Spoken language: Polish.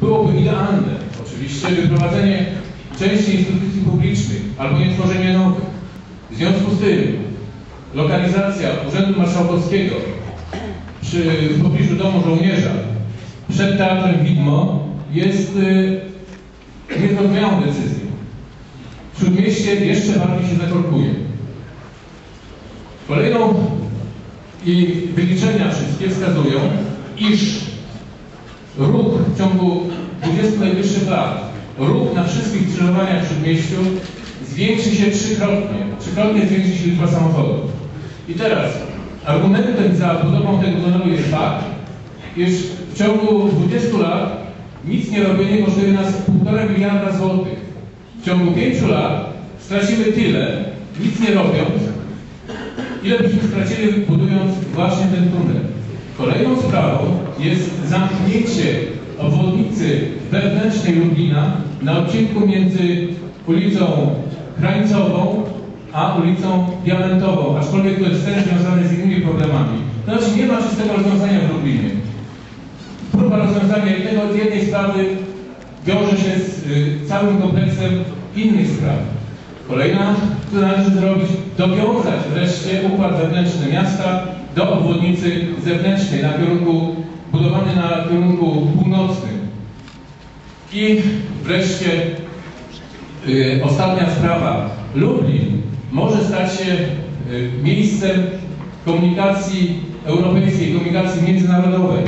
byłoby idealne oczywiście wyprowadzenie części instytucji publicznych albo nie tworzenie nowych. W związku z tym lokalizacja Urzędu Marszałkowskiego przy w pobliżu Domu Żołnierza przed Teatrem Widmo jest y, niezrozumiałą decyzją. W Śródmieście jeszcze bardziej się zakorkuje. Kolejną i wyliczenia wszystkie wskazują, iż ruch w ciągu 20 najbliższych lat, ruch na wszystkich skrzyżowaniach w Śródmieściu zwiększy się trzykrotnie. Trzykrotnie zwiększy się liczba samochodów. I teraz argumentem za budową tego tunelu jest fakt, iż w ciągu 20 lat nic nie robienie kosztuje nas 1,5 miliarda złotych. W ciągu 5 lat stracimy tyle, nic nie robiąc, ile byśmy stracili budując właśnie ten tunel. Kolejną sprawą jest zamknięcie obwodnicy wewnętrznej Lublina na odcinku między ulicą Krańcową a ulicą Diamentową, aczkolwiek to jest też związane z innymi problemami. To znaczy nie ma czystego rozwiązania w Lublinie. Próba rozwiązania jednego, jednej sprawy wiąże się z y, całym kompleksem innych spraw. Kolejna, co należy zrobić, dowiązać wreszcie układ wewnętrzny miasta do obwodnicy zewnętrznej na kierunku, budowany na kierunku północnym. I wreszcie y, ostatnia sprawa. Lublin może stać się y, miejscem komunikacji europejskiej, komunikacji międzynarodowej.